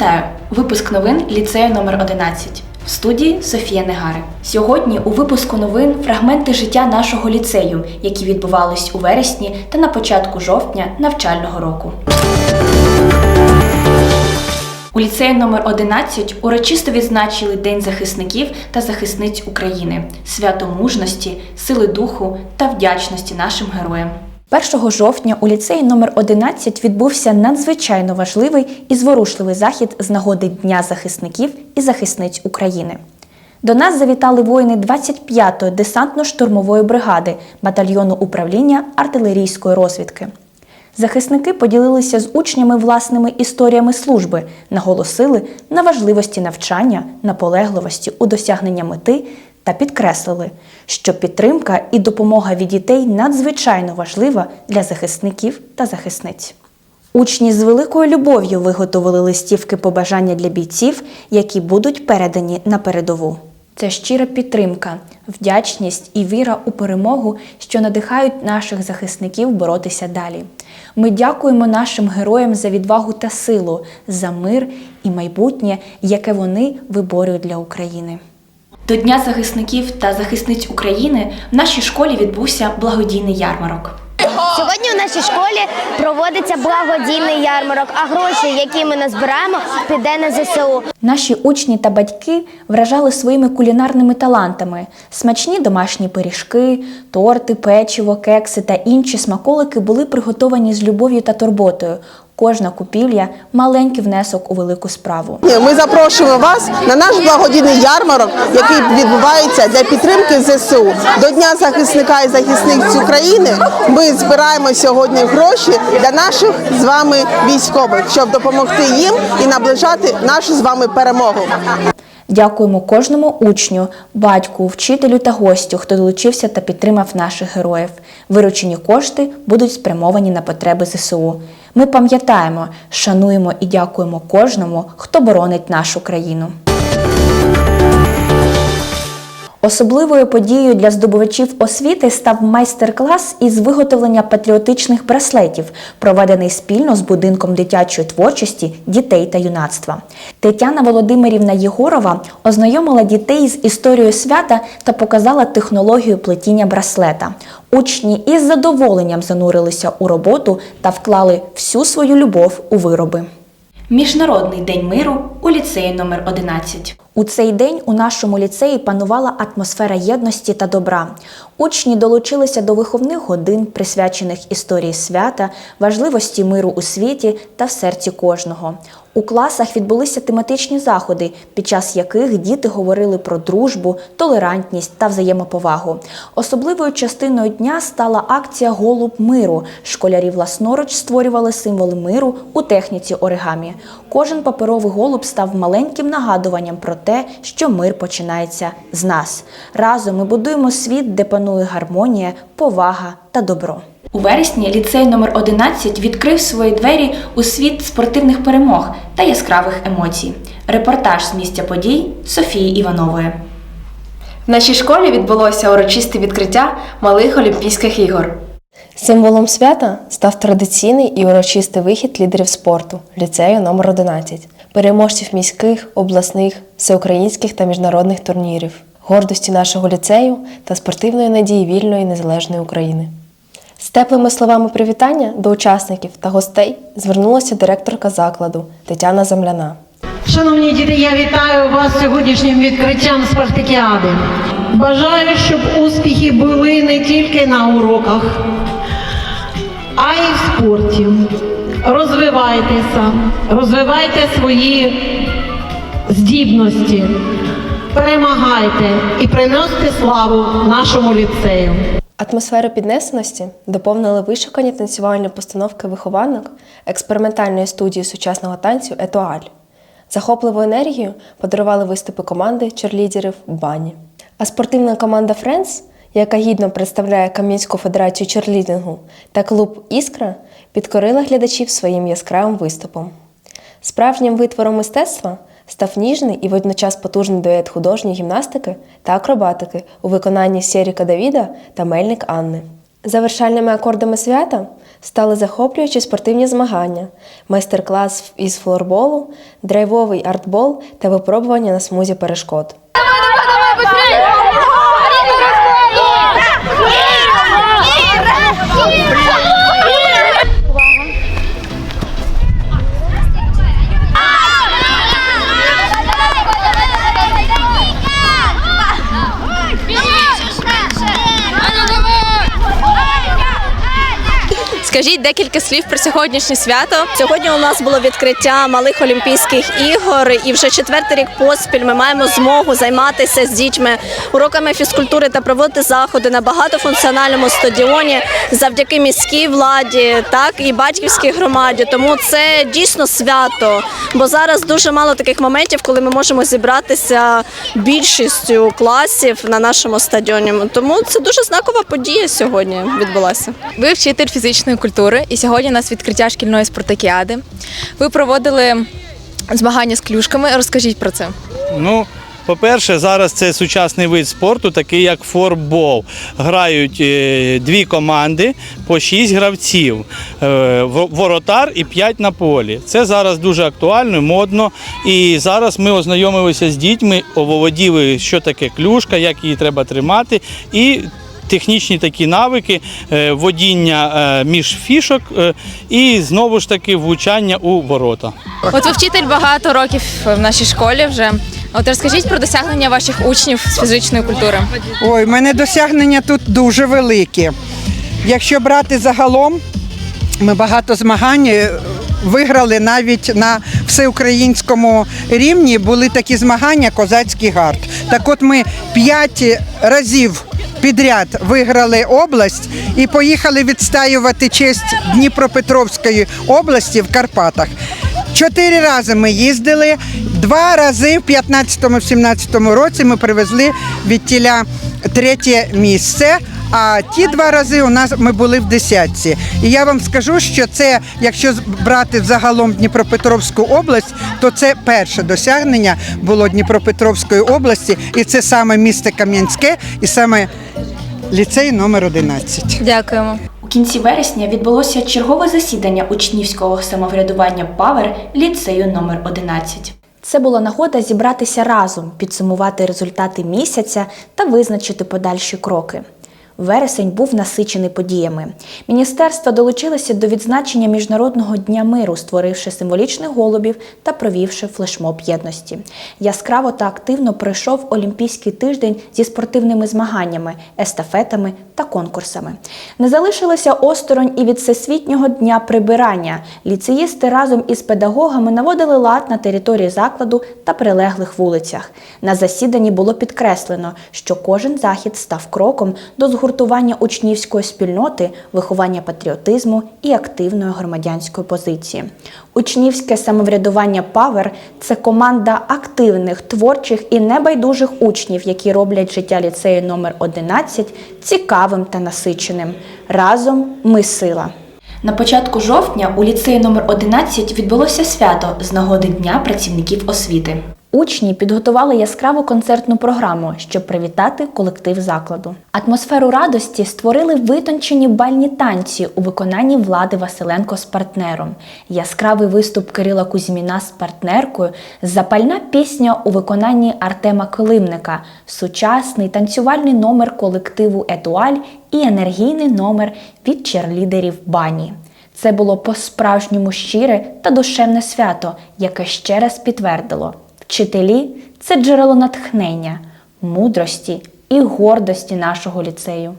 Вітаю! Випуск новин ліцею номер 11 В студії Софія Негари. Сьогодні у випуску новин фрагменти життя нашого ліцею, які відбувались у вересні та на початку жовтня навчального року. У ліцеї номер 11 урочисто відзначили День захисників та захисниць України, свято мужності, сили духу та вдячності нашим героям. 1 жовтня у ліцеї номер 11 відбувся надзвичайно важливий і зворушливий захід з нагоди Дня захисників і захисниць України. До нас завітали воїни 25-ї десантно-штурмової бригади батальйону управління артилерійської розвідки. Захисники поділилися з учнями власними історіями служби, наголосили на важливості навчання, наполегливості у досягнення мети та підкреслили, що підтримка і допомога від дітей надзвичайно важлива для захисників та захисниць. Учні з великою любов'ю виготовили листівки побажання для бійців, які будуть передані на передову. Це щира підтримка, вдячність і віра у перемогу, що надихають наших захисників боротися далі. Ми дякуємо нашим героям за відвагу та силу, за мир і майбутнє, яке вони виборюють для України. До Дня захисників та захисниць України в нашій школі відбувся благодійний ярмарок. Сьогодні у нашій школі проводиться благодійний ярмарок, а гроші, які ми назбираємо, піде на ЗСУ. Наші учні та батьки вражали своїми кулінарними талантами. Смачні домашні пиріжки, торти, печиво, кекси та інші смаколики були приготовані з любов'ю та турботою. Кожна купівля маленький внесок у велику справу. Ми запрошуємо вас на наш благодійний ярмарок, який відбувається для підтримки ЗСУ. До Дня захисника і захисниць України ми збираємо сьогодні гроші для наших з вами військових, щоб допомогти їм і наближати нашу з вами перемогу. Дякуємо кожному учню, батьку, вчителю та гостю, хто долучився та підтримав наших героїв. Виручені кошти будуть спрямовані на потреби ЗСУ. Ми пам'ятаємо, шануємо і дякуємо кожному, хто боронить нашу країну. Особливою подією для здобувачів освіти став майстер-клас із виготовлення патріотичних браслетів, проведений спільно з будинком дитячої творчості дітей та юнацтва. Тетяна Володимирівна Єгорова ознайомила дітей з історією свята та показала технологію плетіння браслета. Учні із задоволенням занурилися у роботу та вклали всю свою любов у вироби. Міжнародний день миру у ліцеї номер 11 У цей день у нашому ліцеї панувала атмосфера єдності та добра. Учні долучилися до виховних годин, присвячених історії свята, важливості миру у світі та в серці кожного. У класах відбулися тематичні заходи, під час яких діти говорили про дружбу, толерантність та взаємоповагу. Особливою частиною дня стала акція Голуб миру. Школярі власноруч створювали символи миру у техніці оригамі. Кожен паперовий голуб став маленьким нагадуванням про те, що мир починається з нас. Разом ми будуємо світ, де панує гармонія, повага та добро. У вересні ліцей номер 11 відкрив свої двері у світ спортивних перемог та яскравих емоцій. Репортаж з місця подій Софії Іванової. В нашій школі відбулося урочисте відкриття малих Олімпійських ігор. Символом свята став традиційний і урочистий вихід лідерів спорту ліцею номер 11 переможців міських, обласних, всеукраїнських та міжнародних турнірів, гордості нашого ліцею та спортивної надії вільної незалежної України. З теплими словами привітання до учасників та гостей звернулася директорка закладу Тетяна Земляна. Шановні діти, я вітаю вас сьогоднішнім відкриттям спартакіади. Бажаю, щоб успіхи були не тільки на уроках, а й в спорті. Розвивайтеся, розвивайте свої здібності, перемагайте і приносите славу нашому ліцею. Атмосферу піднесеності доповнили вишукані танцювальні постановки вихованок експериментальної студії сучасного танцю Етуаль. Захопливу енергію подарували виступи команди черлідерів бані. А спортивна команда Френс, яка гідно представляє Кам'янську федерацію черлідингу, та клуб Іскра підкорила глядачів своїм яскравим виступом. Справжнім витвором мистецтва став ніжний і водночас потужний дует художньої гімнастики та акробатики у виконанні Сєріка Давіда та Мельник Анни. Завершальними акордами свята Стали захоплюючі спортивні змагання, майстер-клас із флорболу, драйвовий артбол та випробування на смузі перешкод. Скажіть декілька слів про сьогоднішнє свято. Сьогодні у нас було відкриття малих Олімпійських ігор, і вже четвертий рік поспіль ми маємо змогу займатися з дітьми уроками фізкультури та проводити заходи на багатофункціональному стадіоні завдяки міській владі, так і батьківській громаді. Тому це дійсно свято. Бо зараз дуже мало таких моментів, коли ми можемо зібратися більшістю класів на нашому стадіоні. Тому це дуже знакова подія сьогодні відбулася. Ви вчитель фізичної культури, і сьогодні у нас відкриття шкільної спартакіади. Ви проводили змагання з клюшками. Розкажіть про це. Ну, по-перше, зараз це сучасний вид спорту, такий як форбол. Грають е, дві команди по шість гравців, е, воротар і п'ять на полі. Це зараз дуже актуально, модно. І зараз ми ознайомилися з дітьми, оволоділи, що таке клюшка, як її треба тримати. І Технічні такі навики, е, водіння е, між фішок е, і знову ж таки влучання у ворота. От ви вчитель багато років в нашій школі вже. От розкажіть про досягнення ваших учнів з фізичної культури. Ой, в мене досягнення тут дуже великі. Якщо брати загалом, ми багато змагань виграли навіть на всеукраїнському рівні. Були такі змагання Козацький гард. Так от ми п'ять разів. Підряд виграли область і поїхали відстаювати честь Дніпропетровської області в Карпатах. Чотири рази ми їздили, два рази в 15-17 році ми привезли від тіля третє місце. А ті два рази у нас ми були в десятці. І я вам скажу, що це, якщо брати загалом Дніпропетровську область, то це перше досягнення було Дніпропетровської області, і це саме місто Кам'янське, і саме ліцей номер 11. Дякуємо. У кінці вересня відбулося чергове засідання учнівського самоврядування Павер ліцею номер 11. Це була нагода зібратися разом, підсумувати результати місяця та визначити подальші кроки. Вересень був насичений подіями. Міністерство долучилося до відзначення Міжнародного дня миру, створивши символічних голубів та провівши флешмоб єдності. Яскраво та активно пройшов Олімпійський тиждень зі спортивними змаганнями, естафетами та конкурсами. Не залишилося осторонь і від Всесвітнього дня прибирання. Ліцеїсти разом із педагогами наводили лад на території закладу та прилеглих вулицях. На засіданні було підкреслено, що кожен захід став кроком до згуртування учнівської спільноти, виховання патріотизму і активної громадянської позиції. Учнівське самоврядування Павер це команда активних, творчих і небайдужих учнів, які роблять життя ліцею номер 11 цікавим та насиченим. Разом ми сила. На початку жовтня у ліцеї номер 11 відбулося свято з нагоди Дня працівників освіти. Учні підготували яскраву концертну програму, щоб привітати колектив закладу. Атмосферу радості створили витончені бальні танці у виконанні Влади Василенко з партнером, яскравий виступ Кирила Кузьміна з партнеркою, запальна пісня у виконанні Артема Килимника, сучасний танцювальний номер колективу Етуаль і енергійний номер від черлідерів Бані. Це було по-справжньому щире та душевне свято, яке ще раз підтвердило: вчителі це джерело натхнення, мудрості і гордості нашого ліцею.